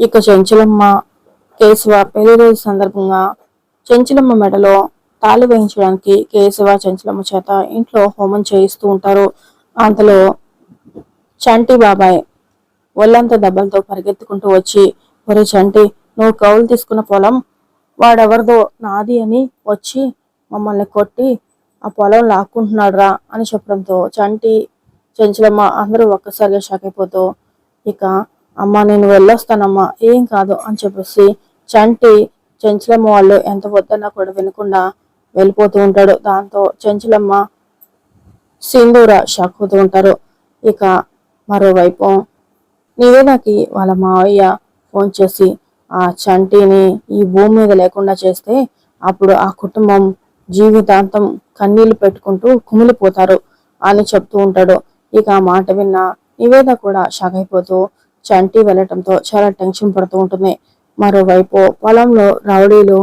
ఇక చెంచులమ్మ కేశవ పెళ్ళి రోజు సందర్భంగా చెంచలమ్మ మెడలో తాళి వేయించడానికి కేశవ చెంచలమ్మ చేత ఇంట్లో హోమం చేయిస్తూ ఉంటారు. అంతలో చంటి బాబాయ్ ఒళ్ళంతా దెబ్బలతో పరిగెత్తుకుంటూ వచ్చి ఒరే చంటి నువ్వు కౌలు తీసుకున్న పొలం వాడెవరిదో నాది అని వచ్చి మమ్మల్ని కొట్టి ఆ పొలం లాక్కుంటున్నాడు రా అని చెప్పడంతో చంటి చెంచులమ్మ అందరూ ఒక్కసారిగా షాక్ అయిపోతూ ఇక అమ్మ నేను వెళ్ళొస్తానమ్మా. ఏం కాదు అని చెప్పేసి చంటి చెంచలమ్మ వాళ్ళు ఎంత వద్దన్నా కూడా వినకుండా వెళ్ళిపోతూ ఉంటాడు. దాంతో చెంచలమ్మ సింధూర షాక్ అవుతూ ఉంటారు. ఇక మరోవైపు నివేదకి వాళ్ళ మావయ్య ఫోన్ చేసి ఆ చంటిని ఈ భూమి మీద లేకుండా చేస్తే అప్పుడు ఆ కుటుంబం జీవితాంతం కన్నీళ్ళు పెట్టుకుంటూ కుమిలిపోతారు అని చెప్తూ ఉంటాడు. ఇక ఆ మాట విన్న నివేద కూడా షాక్ అయిపోతూ చంటి వెళ్ళటంతో చాలా టెన్షన్ పడుతూ ఉంటుంది. మరోవైపు పొలంలో రౌడీలు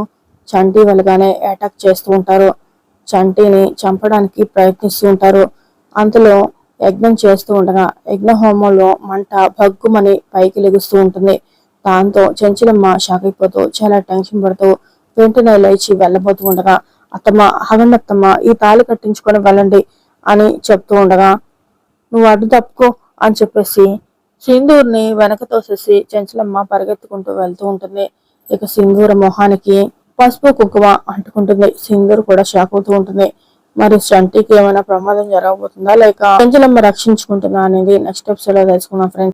చంటి వెళ్ళగానే అటాక్ చేస్తూ ఉంటారు. చంటిని చంపడానికి ప్రయత్నిస్తూ ఉంటారు. అంతలో యజ్ఞం చేస్తూ ఉండగా యజ్ఞ హోమంలో మంట భగ్గుమని పైకి లెగుస్తూ ఉంటుంది. దాంతో చెంచలమ్మ షాక్ అయిపోతూ చాలా టెన్షన్ పడుతూ వెంటనే లేచి వెళ్ళబోతూ ఉండగా అత్తమ్మ ఆగండి అత్తమ్మ ఈ తాళి కట్టించుకొని వెళ్ళండి అని చెప్తూ ఉండగా నువ్వు అడ్డు తప్పుకో అని చెప్పేసి సింధూర్ని వెనక తోసేసి చెంచలమ్మ పరిగెత్తుకుంటూ వెళ్తూ ఉంటుంది. ఇక సింధూర మొహానికి పసుపు కుంకుమ అంటుకుంటుంది. సింధూర్ కూడా షాక్ అవుతూ ఉంటుంది. మరి చంటికి ఏమైనా ప్రమాదం జరగబోతుందా లేక చెంచలమ్మ రక్షించుకుంటుందా అనేది నెక్స్ట్ ఎపిసోడ్లో తెలుసుకుందాం ఫ్రెండ్స్